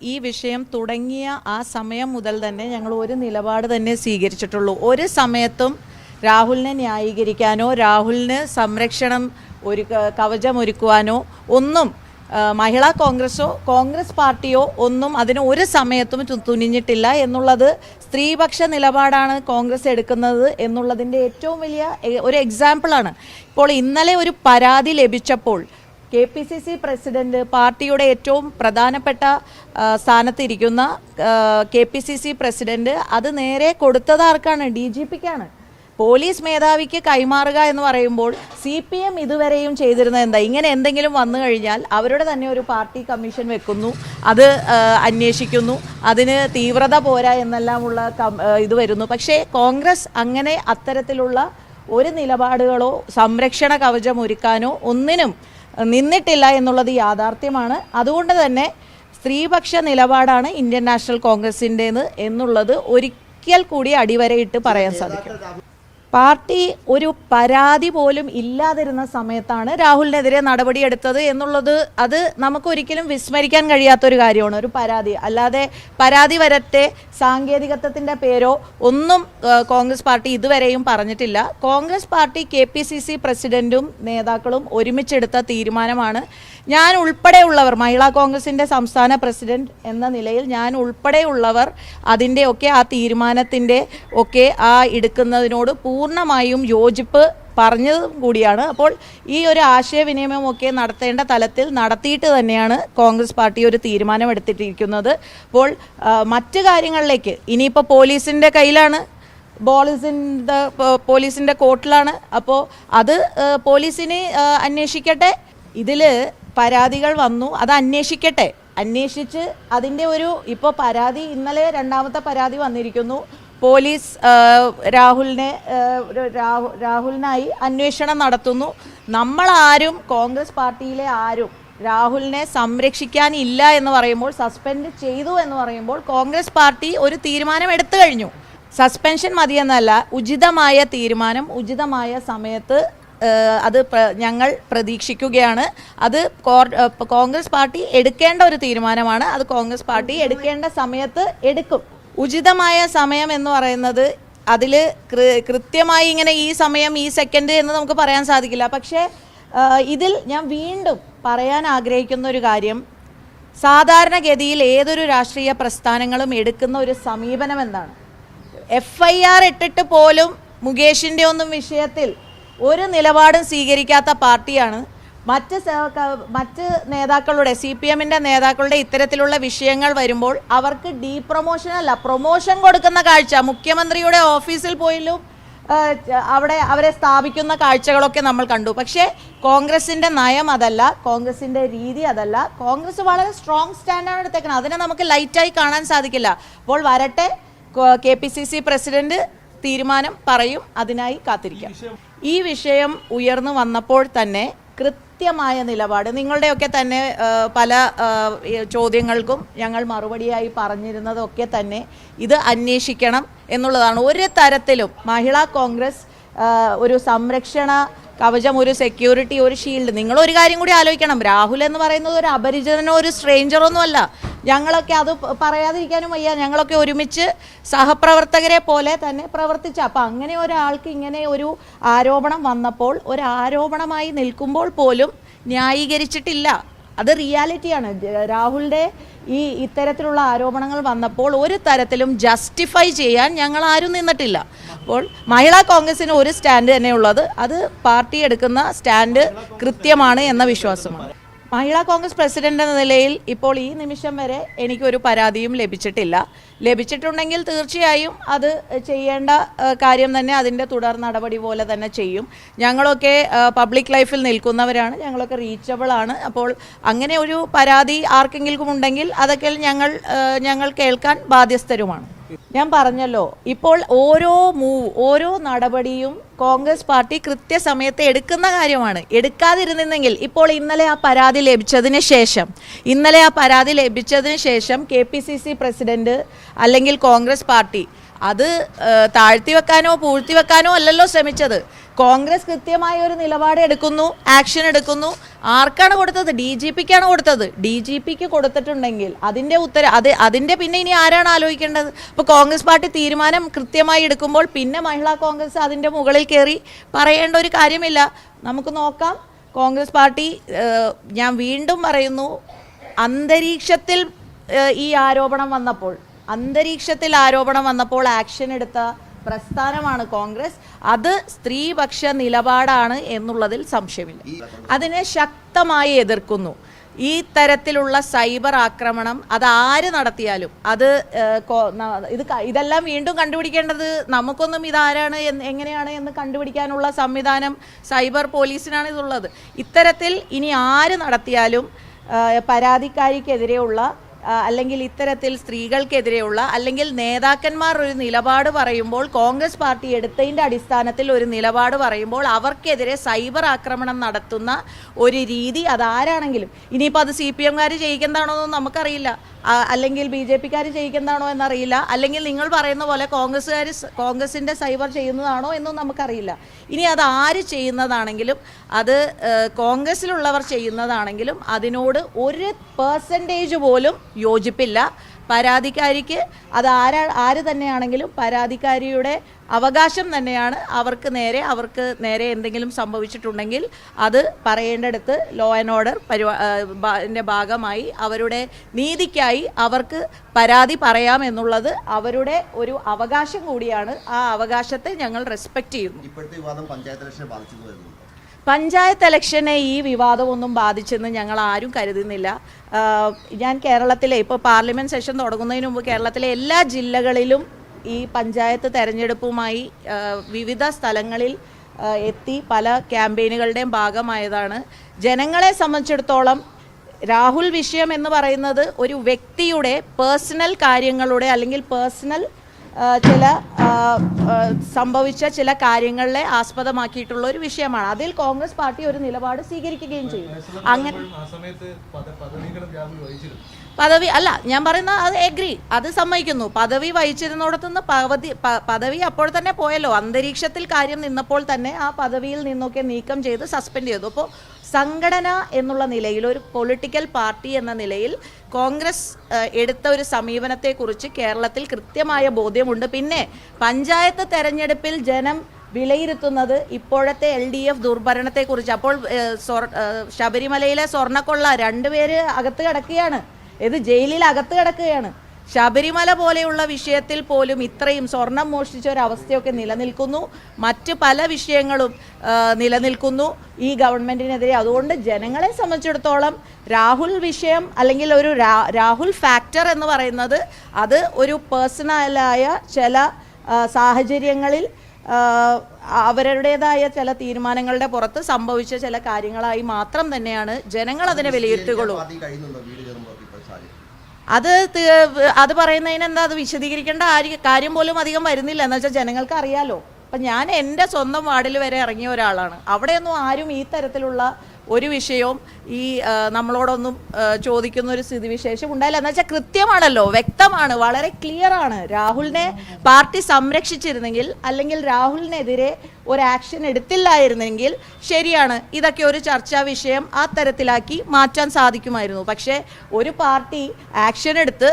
ഈ വിഷയം തുടങ്ങിയ ആ സമയം മുതൽ തന്നെ ഞങ്ങൾ ഒരു നിലപാട് തന്നെ സ്വീകരിച്ചിട്ടുള്ളൂ. ഒരു സമയത്തും രാഹുലിനെ ന്യായീകരിക്കാനോ രാഹുലിന് സംരക്ഷണം ഒരു കവചം ഒരുക്കുവാനോ ഒന്നും മഹിളാ കോൺഗ്രസോ കോൺഗ്രസ് പാർട്ടിയോ ഒന്നും അതിന് ഒരു സമയത്തും തുനിഞ്ഞിട്ടില്ല എന്നുള്ളത് സ്ത്രീപക്ഷ നിലപാടാണ് കോൺഗ്രസ് എടുക്കുന്നത് എന്നുള്ളതിന്റെ ഏറ്റവും വലിയ ഒരു എക്സാമ്പിളാണ് ഇപ്പോൾ ഇന്നലെ ഒരു പരാതി ലഭിച്ചപ്പോൾ K P C C president പാർട്ടിയുടെ ഏറ്റവും പ്രധാനപ്പെട്ട സ്ഥാനത്തിരിക്കുന്ന K P C C president അത് നേരെ കൊടുത്തത് ആർക്കാണ്? D G പിക്കാണ്. പോലീസ് മേധാവിക്ക് കൈമാറുക എന്ന് പറയുമ്പോൾ സി പി എം ഇതുവരെയും ചെയ്തിരുന്നത് എന്താ? ഇങ്ങനെ എന്തെങ്കിലും വന്നു കഴിഞ്ഞാൽ അവരുടെ തന്നെ ഒരു പാർട്ടി കമ്മീഷൻ വെക്കുന്നു അത് അന്വേഷിക്കുന്നു അതിന് തീവ്രത പോരാ എന്നെല്ലാമുള്ള ഇത് വരുന്നു. പക്ഷേ കോൺഗ്രസ് അങ്ങനെ അത്തരത്തിലുള്ള ഒരു നിലപാടുകളോ സംരക്ഷണ കവചം ഒരുക്കാനോ ഒന്നിനും നിന്നിട്ടില്ല എന്നുള്ളത് യാഥാർത്ഥ്യമാണ്. അതുകൊണ്ട് തന്നെ സ്ത്രീപക്ഷ നിലപാടാണ് ഇന്ത്യൻ നാഷണൽ കോൺഗ്രസിന്റേത് എന്നുള്ളത് ഒരിക്കൽ കൂടി അടിവരയിട്ട് പറയാൻ സാധിക്കും. പാർട്ടി ഒരു പരാതി പോലും ഇല്ലാതിരുന്ന സമയത്താണ് രാഹുലിനെതിരെ നടപടിയെടുത്തത് എന്നുള്ളത് അത് നമുക്കൊരിക്കലും വിസ്മരിക്കാൻ കഴിയാത്തൊരു കാര്യമാണ് ഒരു പരാതി. അല്ലാതെ പരാതി വരത്തെ സാങ്കേതികത്വത്തിന്റെ പേരോ ഒന്നും കോൺഗ്രസ് പാർട്ടി ഇതുവരെയും പറഞ്ഞിട്ടില്ല. Congress party K P C C പ്രസിഡന്റും നേതാക്കളും ഒരുമിച്ചെടുത്ത തീരുമാനമാണ്. ഞാൻ ഉൾപ്പെടെയുള്ളവർ മഹിളാ കോൺഗ്രസിന്റെ സംസ്ഥാന പ്രസിഡന്റ് എന്ന നിലയിൽ ഞാൻ ഉൾപ്പെടെയുള്ളവർ അതിന്റെ ഒക്കെ ആ തീരുമാനത്തിന്റെ ഒക്കെ ആ എടുക്കുന്നതിനോട് പൂർണമായും യോജിപ്പ് പറഞ്ഞതും കൂടിയാണ്. അപ്പോൾ ഈ ഒരു ആശയവിനിമയമൊക്കെ നടത്തേണ്ട തലത്തിൽ നടത്തിയിട്ട് തന്നെയാണ് കോൺഗ്രസ് പാർട്ടി ഒരു തീരുമാനം എടുത്തിട്ടിരിക്കുന്നത് അപ്പോൾ മറ്റ് കാര്യങ്ങളിലേക്ക് ഇനിയിപ്പോൾ പോലീസിന്റെ കയ്യിലാണ് പോലീസിന്റെ പോലീസിന്റെ കോർട്ടിലാണ്. അപ്പോൾ അത് പോലീസിനെ അന്വേഷിക്കട്ടെ. ഇതിൽ പരാതികൾ വന്നു. അത് അന്വേഷിക്കട്ടെ. അന്വേഷിച്ച് അതിന്റെ ഒരു ഇപ്പോൾ പരാതി ഇന്നലെ രണ്ടാമത്തെ പരാതി വന്നിരിക്കുന്നു. പോലീസ് രാഹുലിനെ രാഹുലിനായി അന്വേഷണം നടത്തുന്നു. നമ്മളാരും കോൺഗ്രസ് പാർട്ടിയിലെ ആരും രാഹുലിനെ സംരക്ഷിക്കാനില്ല എന്ന് പറയുമ്പോൾ സസ്പെൻഡ് ചെയ്തു എന്ന് പറയുമ്പോൾ കോൺഗ്രസ് പാർട്ടി ഒരു തീരുമാനം എടുത്തു കഴിഞ്ഞു. സസ്പെൻഷൻ മതിയെന്നല്ല ഉചിതമായ തീരുമാനം ഉചിതമായ സമയത്ത് അത് ഞങ്ങൾ പ്രതീക്ഷിക്കുകയാണ്. അത് കോൺഗ്രസ് പാർട്ടി എടുക്കേണ്ട ഒരു തീരുമാനമാണ്. അത് കോൺഗ്രസ് പാർട്ടി എടുക്കേണ്ട സമയത്ത് എടുക്കും. ഉചിതമായ സമയം എന്ന് പറയുന്നത് അതിൽ കൃത്യമായി ഇങ്ങനെ ഈ സമയം ഈ സെക്കൻഡ് എന്ന് നമുക്ക് പറയാൻ സാധിക്കില്ല. പക്ഷേ ഇതിൽ ഞാൻ വീണ്ടും പറയാൻ ആഗ്രഹിക്കുന്ന ഒരു കാര്യം സാധാരണഗതിയിൽ ഏതൊരു രാഷ്ട്രീയ പ്രസ്ഥാനങ്ങളും എടുക്കുന്ന ഒരു സമീപനം എന്താണ്? എഫ് ഐ ആർ ഇട്ടിട്ട് പോലും മുകേഷിന്റെ ഒന്നും വിഷയത്തിൽ ഒരു നിലപാടും സ്വീകരിക്കാത്ത പാർട്ടിയാണ് മറ്റ് മറ്റ് നേതാക്കളുടെ സി പി എമ്മിന്റെ നേതാക്കളുടെ ഇത്തരത്തിലുള്ള വിഷയങ്ങൾ വരുമ്പോൾ അവർക്ക് ഡീ പ്രൊമോഷൻ അല്ല പ്രൊമോഷൻ കൊടുക്കുന്ന കാഴ്ച. മുഖ്യമന്ത്രിയുടെ ഓഫീസിൽ പോയാലും അവിടെ അവരെ സ്ഥാപിക്കുന്ന കാഴ്ചകളൊക്കെ നമ്മൾ കണ്ടു. പക്ഷേ കോൺഗ്രസിന്റെ നയം അതല്ല കോൺഗ്രസിന്റെ രീതി അതല്ല. കോൺഗ്രസ് വളരെ സ്ട്രോങ് സ്റ്റാൻഡാണ് എടുത്തേക്കുന്നത്. അതിനെ നമുക്ക് ലൈറ്റായി കാണാൻ സാധിക്കില്ല. അപ്പോൾ വരട്ടെ K P C C president തീരുമാനം പറയും അതിനായി കാത്തിരിക്കാം. ഈ വിഷയം ഉയർന്നു വന്നപ്പോൾ തന്നെ കൃത്യമായ നിലപാട്. നിങ്ങളുടെയൊക്കെ തന്നെ പല ചോദ്യങ്ങൾക്കും ഞങ്ങൾ മറുപടിയായി പറഞ്ഞിരുന്നതൊക്കെ തന്നെ ഇത് അന്വേഷിക്കണം എന്നുള്ളതാണ്. ഒരു തരത്തിലും മഹിളാ കോൺഗ്രസ് ഒരു സംരക്ഷണ കവചം ഒരു സെക്യൂരിറ്റി ഒരു ഷീൽഡ് നിങ്ങൾ ഒരു കാര്യം കൂടി ആലോചിക്കണം. രാഹുൽ എന്ന് പറയുന്നത് ഒരു അപരിചിതനോ ഒരു സ്ട്രേഞ്ചറോ ഒന്നുമല്ല. ഞങ്ങളൊക്കെ അത് പറയാതിരിക്കാനും വയ്യ. ഞങ്ങളൊക്കെ ഒരുമിച്ച് സഹപ്രവർത്തകരെ പോലെ തന്നെ പ്രവർത്തിച്ച. അപ്പം അങ്ങനെ ഒരാൾക്ക് ഇങ്ങനെ ഒരു ആരോപണം വന്നപ്പോൾ ഒരു ആരോപണമായി നിൽക്കുമ്പോൾ പോലും ന്യായീകരിച്ചിട്ടില്ല. അത് റിയാലിറ്റിയാണ്. രാഹുലിന്റെ ഈ ഇത്തരത്തിലുള്ള ആരോപണങ്ങൾ വന്നപ്പോൾ ഒരു തരത്തിലും ജസ്റ്റിഫൈ ചെയ്യാൻ ഞങ്ങൾ ആരും നിന്നിട്ടില്ല. അപ്പോൾ മഹിളാ കോൺഗ്രസിന് ഒരു സ്റ്റാൻഡ് തന്നെയുള്ളത്. അത് പാർട്ടി എടുക്കുന്ന സ്റ്റാൻഡ് കൃത്യമാണ് എന്ന വിശ്വാസമാണ്. മഹിളാ കോൺഗ്രസ് പ്രസിഡന്റ് എന്ന നിലയിൽ ഇപ്പോൾ ഈ നിമിഷം വരെ എനിക്കൊരു പരാതിയും ലഭിച്ചിട്ടില്ല. ലഭിച്ചിട്ടുണ്ടെങ്കിൽ തീർച്ചയായും അത് ചെയ്യേണ്ട കാര്യം തന്നെ അതിന്റെ തുടർ നടപടി പോലെ തന്നെ ചെയ്യും. ഞങ്ങളൊക്കെ പബ്ലിക് ലൈഫിൽ നിൽക്കുന്നവരാണ് ഞങ്ങളൊക്കെ റീച്ചബിൾ ആണ്. അപ്പോൾ അങ്ങനെ ഒരു പരാതി ആർക്കെങ്കിലും ഉണ്ടെങ്കിൽ അതൊക്കെ ഞങ്ങൾ ഞങ്ങൾ കേൾക്കാൻ ബാധ്യസ്ഥരുമാണ്. ഞാൻ പറഞ്ഞല്ലോ ഇപ്പോൾ ഓരോ മൂവ് ഓരോ നടപടിയും കോൺഗ്രസ് പാർട്ടി കൃത്യസമയത്ത് എടുക്കുന്ന കാര്യമാണ്. എടുക്കാതിരുന്നെങ്കിൽ ഇപ്പോൾ ഇന്നലെ ആ പരാതി ലഭിച്ചതിന് ശേഷം ഇന്നലെ ആ പരാതി ലഭിച്ചതിന് ശേഷം K P C C president അല്ലെങ്കിൽ കോൺഗ്രസ് പാർട്ടി അത് താഴ്ത്തി വെക്കാനോ പൂഴ്ത്തി വെക്കാനോ അല്ലല്ലോ ശ്രമിച്ചത്. കോൺഗ്രസ് കൃത്യമായ ഒരു നിലപാട് എടുക്കുന്നു ആക്ഷൻ എടുക്കുന്നു. ആർക്കാണ് കൊടുത്തത്? ഡി ജി പിക്കാണ് കൊടുത്തത്. ഡി ജി പിക്ക് കൊടുത്തിട്ടുണ്ടെങ്കിൽ അതിന്റെ ഉത്തര അത് അതിന്റെ പിന്നെ ഇനി ആരാണ് ആലോചിക്കേണ്ടത്? ഇപ്പോൾ കോൺഗ്രസ് പാർട്ടി തീരുമാനം കൃത്യമായി എടുക്കുമ്പോൾ പിന്നെ മഹിളാ കോൺഗ്രസ് അതിന്റെ മുകളിൽ കയറി പറയേണ്ട ഒരു കാര്യമില്ല. നമുക്ക് നോക്കാം. കോൺഗ്രസ് പാർട്ടി ഞാൻ വീണ്ടും പറയുന്നു അന്തരീക്ഷത്തിൽ ഈ ആരോപണം വന്നപ്പോൾ അന്തരീക്ഷത്തിൽ ആരോപണം വന്നപ്പോൾ ആക്ഷൻ എടുത്ത പ്രസ്ഥാനമാണ് കോൺഗ്രസ്. അത് സ്ത്രീപക്ഷ നിലപാടാണ് എന്നുള്ളതിൽ സംശയമില്ല. അതിനെ ശക്തമായി എതിർക്കുന്നു. ഈ തരത്തിലുള്ള സൈബർ ആക്രമണം അത് ആര് നടത്തിയാലും അത് ഇത് ഇതെല്ലാം വീണ്ടും കണ്ടുപിടിക്കേണ്ടത് നമുക്കൊന്നും ഇതാരാണ് എങ്ങനെയാണ് എന്ന് കണ്ടുപിടിക്കാനുള്ള സംവിധാനം സൈബർ പോലീസിനാണ് ഇതുള്ളത്. ഇത്തരത്തിൽ ഇനി ആര് നടത്തിയാലും പരാതിക്കാരിക്കെതിരെയുള്ള അല്ലെങ്കിൽ ഇത്തരത്തിൽ സ്ത്രീകൾക്കെതിരെയുള്ള അല്ലെങ്കിൽ നേതാക്കന്മാർ ഒരു നിലപാട് പറയുമ്പോൾ കോൺഗ്രസ് പാർട്ടി എടുത്തതിന്റെ അടിസ്ഥാനത്തിൽ ഒരു നിലപാട് പറയുമ്പോൾ അവർക്കെതിരെ സൈബർ ആക്രമണം നടത്തുന്ന ഒരു രീതി അതാരാണെങ്കിലും. ഇനിയിപ്പോൾ അത് സി പി എംകാർ ചെയ്യിക്കുന്നതാണോ എന്ന് നമുക്കറിയില്ല. അല്ലെങ്കിൽ ബി ജെ പിക്കാർ ചെയ്യിക്കുന്നതാണോ എന്നറിയില്ല. അല്ലെങ്കിൽ നിങ്ങൾ പറയുന്ന പോലെ കോൺഗ്രസ്സുകാർ കോൺഗ്രസിന്റെ സൈബർ ചെയ്യുന്നതാണോ എന്നും നമുക്കറിയില്ല. ഇനി അത് ആര് ചെയ്യുന്നതാണെങ്കിലും അത് കോൺഗ്രസ്സിലുള്ളവർ ചെയ്യുന്നതാണെങ്കിലും അതിനോട് ഒരു പേഴ്സന്റേജ് പോലും യോജിപ്പില്ല. പരാതിക്കാരിക്ക് അത് ആരാ ആര് തന്നെയാണെങ്കിലും പരാതിക്കാരിയുടെ അവകാശം തന്നെയാണ്. അവർക്ക് നേരെ അവർക്ക് നേരെ എന്തെങ്കിലും സംഭവിച്ചിട്ടുണ്ടെങ്കിൽ അത് പറയേണ്ടടുത്ത് ലോ ആൻഡ് ഓർഡർ പരിപാടിന്റെ ഭാഗമായി അവരുടെ നീതിക്കായി അവർക്ക് പരാതി പറയാം എന്നുള്ളത് അവരുടെ ഒരു അവകാശം കൂടിയാണ്. ആ അവകാശത്തെ ഞങ്ങൾ റെസ്പെക്റ്റ് ചെയ്യുന്നു. ഇപ്പോഴത്തെ വിവാദം പഞ്ചായത്ത് ഇലക്ഷനെ വരുന്നുണ്ട് പഞ്ചായത്ത് ഇലക്ഷനെ ഈ വിവാദമൊന്നും ബാധിച്ചെന്ന് ഞങ്ങൾ ആരും കരുതുന്നില്ല. ഞാൻ കേരളത്തിലെ ഇപ്പോൾ പാർലമെന്റ് സെഷൻ തുടങ്ങുന്നതിന് മുമ്പ് കേരളത്തിലെ എല്ലാ ജില്ലകളിലും ഈ പഞ്ചായത്ത് തെരഞ്ഞെടുപ്പുമായി വിവിധ സ്ഥലങ്ങളിൽ എത്തി പല ക്യാമ്പയിനുകളുടെയും ഭാഗമായതാണ്. ജനങ്ങളെ സംബന്ധിച്ചിടത്തോളം രാഹുൽ വിഷയം എന്ന് പറയുന്നത് ഒരു വ്യക്തിയുടെ പേഴ്സണൽ കാര്യങ്ങളുടെ അല്ലെങ്കിൽ പേഴ്സണൽ ചില സംഭവിച്ച ചില കാര്യങ്ങളെ ആസ്പദമാക്കിയിട്ടുള്ള ഒരു വിഷയമാണ്. അതിൽ കോൺഗ്രസ് പാർട്ടി ഒരു നിലപാട് സ്വീകരിക്കുകയും ചെയ്യും അങ്ങനെ പദവി അല്ല ഞാൻ പറയുന്ന അത് എഗ്രി അത് സമ്മതിക്കുന്നു. പദവി വഹിച്ചിരുന്നിടത്തുനിന്ന് പദവി പദവി അപ്പോൾ തന്നെ പോയല്ലോ. അന്തരീക്ഷത്തിൽ കാര്യം നിന്നപ്പോൾ തന്നെ ആ പദവിയിൽ നിന്നൊക്കെ നീക്കം ചെയ്ത് സസ്പെൻഡ് ചെയ്തു. അപ്പോൾ സംഘടന എന്നുള്ള നിലയിൽ ഒരു പൊളിറ്റിക്കൽ പാർട്ടി എന്ന നിലയിൽ കോൺഗ്രസ് എടുത്ത ഒരു സമീപനത്തെക്കുറിച്ച് കേരളത്തിൽ കൃത്യമായ ബോധ്യമുണ്ട്. പിന്നെ പഞ്ചായത്ത് തെരഞ്ഞെടുപ്പിൽ ജനം വിലയിരുത്തുന്നത് ഇപ്പോഴത്തെ എൽ ഡി എഫ് ദുർഭരണത്തെക്കുറിച്ച്. അപ്പോൾ ശബരിമലയിലെ സ്വർണക്കൊള്ള രണ്ടുപേര് അകത്ത് കിടക്കുകയാണ്. ഇത് ജയിലിൽ അകത്ത് കിടക്കുകയാണ്. ശബരിമല പോലെയുള്ള വിഷയത്തിൽ പോലും ഇത്രയും സ്വർണം മോഷ്ടിച്ച ഒരവസ്ഥയൊക്കെ അവസ്ഥയൊക്കെ നിലനിൽക്കുന്നു. മറ്റ് പല വിഷയങ്ങളും നിലനിൽക്കുന്നു. ഈ ഗവൺമെന്റിനെതിരെ അതുകൊണ്ട് ജനങ്ങളെ സംബന്ധിച്ചിടത്തോളം രാഹുൽ വിഷയം അല്ലെങ്കിൽ ഒരു രാഹുൽ ഫാക്ടർ എന്ന് പറയുന്നത് അത് ഒരു പേഴ്സണലായ ചില സാഹചര്യങ്ങളിൽ അവരുടേതായ ചില തീരുമാനങ്ങളുടെ പുറത്ത് സംഭവിച്ച ചില കാര്യങ്ങളായി മാത്രം തന്നെയാണ് ജനങ്ങൾ അതിനെ വിലയിരുത്തുകയുള്ളൂ. അത് അത് പറയുന്നതിന് എന്താ അത് വിശദീകരിക്കേണ്ട കാര്യം പോലും അധികം വരുന്നില്ല. എന്ന് വെച്ചാൽ ജനങ്ങൾക്ക് അറിയാലോ അപ്പം ഞാൻ എന്റെ സ്വന്തം വാർഡിൽ വരെ ഇറങ്ങിയ ഒരാളാണ്. അവിടെയൊന്നും ആരും ഈ തരത്തിലുള്ള ഒരു വിഷയവും ഈ നമ്മളോടൊന്നും ചോദിക്കുന്ന ഒരു സ്ഥിതിവിശേഷം ഉണ്ടായില്ല. എന്ന് വെച്ചാൽ കൃത്യമാണല്ലോ വ്യക്തമാണ് വളരെ ക്ലിയർ ആണ് രാഹുലിനെ പാർട്ടി സംരക്ഷിച്ചിരുന്നെങ്കിൽ അല്ലെങ്കിൽ രാഹുലിനെതിരെ ഒരു ആക്ഷൻ എടുത്തില്ലായിരുന്നെങ്കിൽ ശരിയാണ്. ഇതൊക്കെ ഒരു ചർച്ചാ വിഷയം ആ തരത്തിലാക്കി മാറ്റാൻ സാധിക്കുമായിരുന്നു. പക്ഷേ ഒരു പാർട്ടി ആക്ഷൻ എടുത്ത്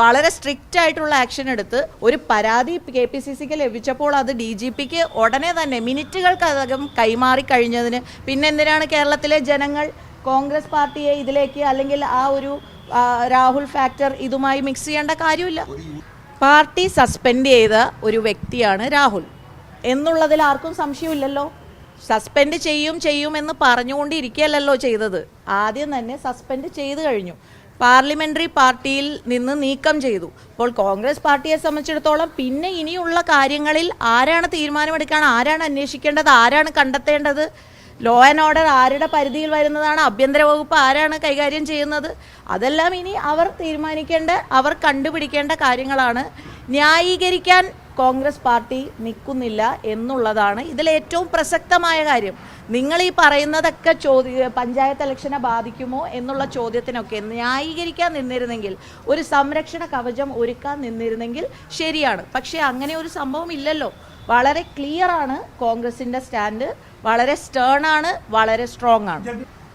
വളരെ സ്ട്രിക്റ്റ് ആയിട്ടുള്ള ആക്ഷൻ എടുത്ത് ഒരു പരാതി കെ പി സി സിക്ക് ലഭിച്ചപ്പോൾ അത് ഡി ജി പിക്ക് ഉടനെ തന്നെ മിനിറ്റുകൾക്കകം കൈമാറി കഴിഞ്ഞതിന്. പിന്നെ എന്തിനാണ് കേരളത്തിലെ ജനങ്ങൾ കോൺഗ്രസ് പാർട്ടിയെ ഇതിലേക്ക് അല്ലെങ്കിൽ ആ ഒരു രാഹുൽ ഫാക്ടർ ഇതുമായി മിക്സ് ചെയ്യേണ്ട കാര്യമില്ല. പാർട്ടി സസ്പെൻഡ് ചെയ്ത ഒരു വ്യക്തിയാണ് രാഹുൽ. എന്നുള്ളതിൽ ആർക്കും സംശയമില്ലല്ലോ. സസ്പെൻഡ് ചെയ്യും ചെയ്യും എന്ന് പറഞ്ഞുകൊണ്ടിരിക്കുകയല്ലോ ചെയ്തത്. ആദ്യം തന്നെ സസ്പെൻഡ് ചെയ്ത് കഴിഞ്ഞു. പാർലമെന്ററി പാർട്ടിയിൽ നിന്ന് നീക്കം ചെയ്തു. അപ്പോൾ കോൺഗ്രസ് പാർട്ടിയെ സംബന്ധിച്ചിടത്തോളം പിന്നെ ഇനിയുള്ള കാര്യങ്ങളിൽ ആരാണ് തീരുമാനമെടുക്കാൻ ആരാണ് അന്വേഷിക്കേണ്ടത് ആരാണ് കണ്ടെത്തേണ്ടത് ലോ ആൻഡ് ഓർഡർ ആരുടെ പരിധിയിൽ വരുന്നതാണ് ആഭ്യന്തര വകുപ്പ് ആരാണ് കൈകാര്യം ചെയ്യുന്നത് അതെല്ലാം ഇനി അവർ തീരുമാനിക്കേണ്ട അവർ കണ്ടുപിടിക്കേണ്ട കാര്യങ്ങളാണ്. ന്യായീകരിക്കാൻ കോൺഗ്രസ് പാർട്ടി നിൽക്കുന്നില്ല എന്നുള്ളതാണ് ഇതിലേറ്റവും പ്രസക്തമായ കാര്യം. നിങ്ങൾ ഈ പറയുന്നതൊക്കെ ചോദ്യ പഞ്ചായത്ത് ഇലക്ഷനെ ബാധിക്കുമോ എന്നുള്ള ചോദ്യത്തിനൊക്കെ ന്യായീകരിക്കാൻ നിന്നിരുന്നെങ്കിൽ ഒരു സംരക്ഷണ കവചം ഒരുക്കാൻ നിന്നിരുന്നെങ്കിൽ ശരിയാണ്. പക്ഷേ അങ്ങനെ ഒരു സംഭവം ഇല്ലല്ലോ. വളരെ ക്ലിയർ ആണ് കോൺഗ്രസിന്റെ സ്റ്റാൻഡ് വളരെ സ്റ്റേൺ ആണ് വളരെ സ്ട്രോങ് ആണ്.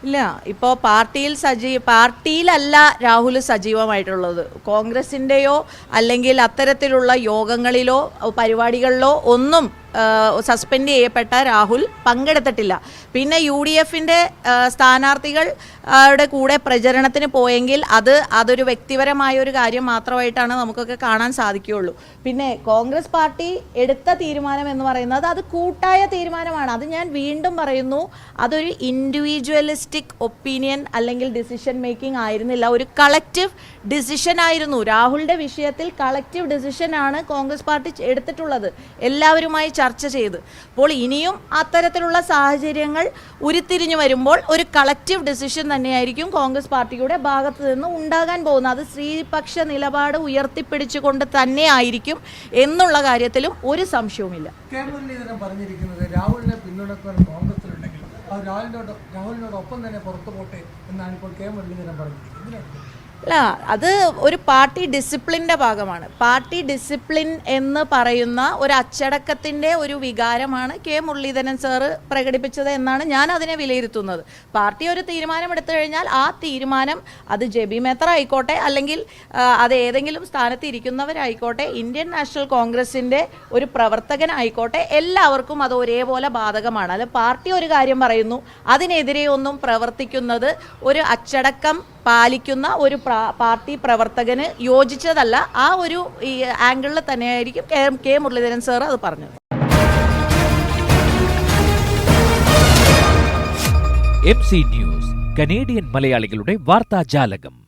ഇല്ല ഇപ്പോൾ പാർട്ടിയിൽ സജീ പാർട്ടിയിലല്ല രാഹുൽ സജീവമായിട്ടുള്ളത്. കോൺഗ്രസിന്റെയോ അല്ലെങ്കിൽ അത്തരത്തിലുള്ള യോഗങ്ങളിലോ പരിപാടികളിലോ ഒന്നും സസ്പെൻഡ് ചെയ്യപ്പെട്ട രാഹുൽ പങ്കെടുത്തിട്ടില്ല. പിന്നെ യു ഡി എഫിന്റെ സ്ഥാനാർത്ഥികൾ ടെ കൂടെ പ്രചരണത്തിന് പോയെങ്കിൽ അത് അതൊരു വ്യക്തിപരമായ ഒരു കാര്യം മാത്രമായിട്ടാണ് നമുക്കൊക്കെ കാണാൻ സാധിക്കുകയുള്ളൂ. പിന്നെ കോൺഗ്രസ് പാർട്ടി എടുത്ത തീരുമാനം എന്ന് പറയുന്നത് അത് കൂട്ടായ തീരുമാനമാണ്. അത് ഞാൻ വീണ്ടും പറയുന്നു അതൊരു ഇൻഡിവിജ്വലിസ്റ്റിക് ഒപ്പീനിയൻ അല്ലെങ്കിൽ ഡിസിഷൻ മേക്കിംഗ് ആയിരുന്നില്ല. ഒരു കളക്റ്റീവ് ഡിസിഷൻ ആയിരുന്നു. രാഹുലിന്റെ വിഷയത്തിൽ കളക്റ്റീവ് ഡിസിഷൻ ആണ് കോൺഗ്രസ് പാർട്ടി എടുത്തിട്ടുള്ളത്. എല്ലാവരുമായി ചർച്ച ചെയ്ത്. അപ്പോൾ ഇനിയും അത്തരത്തിലുള്ള സാഹചര്യങ്ങൾ ഉരുത്തിരിഞ്ഞു വരുമ്പോൾ ഒരു കളക്റ്റീവ് ഡിസിഷൻ തന്നെയായിരിക്കും കോൺഗ്രസ് പാർട്ടിയുടെ ഭാഗത്തു നിന്ന് ഉണ്ടാകാൻ പോകുന്നത്. അത് സ്ത്രീപക്ഷ നിലപാട് ഉയർത്തിപ്പിടിച്ചുകൊണ്ട് തന്നെ ആയിരിക്കും എന്നുള്ള കാര്യത്തിലും ഒരു സംശയവുമില്ല. രാഹുലിനെ രാഹുലിനോട് രാഹുലിനോടൊപ്പം തന്നെ പുറത്തു പോട്ടെ എന്നാണ് ഇപ്പോൾ കെ മുരളീധരൻ പറഞ്ഞിരിക്കുന്നത്. അല്ല അത് ഒരു പാർട്ടി ഡിസിപ്ലിന്റെ ഭാഗമാണ്. പാർട്ടി ഡിസിപ്ലിൻ എന്ന് പറയുന്ന ഒരു അച്ചടക്കത്തിന്റെ ഒരു വികാരമാണ് കെ മുരളീധരൻ സാറ് പ്രകടിപ്പിച്ചത് എന്നാണ് ഞാൻ അതിനെ വിലയിരുത്തുന്നത്. പാർട്ടി ഒരു തീരുമാനം എടുത്തു കഴിഞ്ഞാൽ ആ തീരുമാനം അത് ജെബി മേത്തർ ആയിക്കോട്ടെ അല്ലെങ്കിൽ അത് ഏതെങ്കിലും സ്ഥാനത്ത് ഇരിക്കുന്നവരായിക്കോട്ടെ ഇന്ത്യൻ നാഷണൽ കോൺഗ്രസിന്റെ ഒരു പ്രവർത്തകനായിക്കോട്ടെ എല്ലാവർക്കും അത് ഒരേപോലെ ബാധകമാണ്. അത് പാർട്ടി ഒരു കാര്യം പറയുന്നു അതിനെതിരെ ഒന്നും പ്രവർത്തിക്കുന്നത് ഒരു അച്ചടക്കം പാലിക്കുന്ന ഒരു പാർട്ടി പ്രവർത്തകന് യോജിച്ചതല്ല ആ ഒരു ഈ ആംഗിളിൽ തന്നെയായിരിക്കും കെ കെ മുരളീധരൻ സാർ അത് പറഞ്ഞത്. എം സി ന്യൂസ് കനേഡിയൻ മലയാളികളുടെ വാർത്താജാലകം.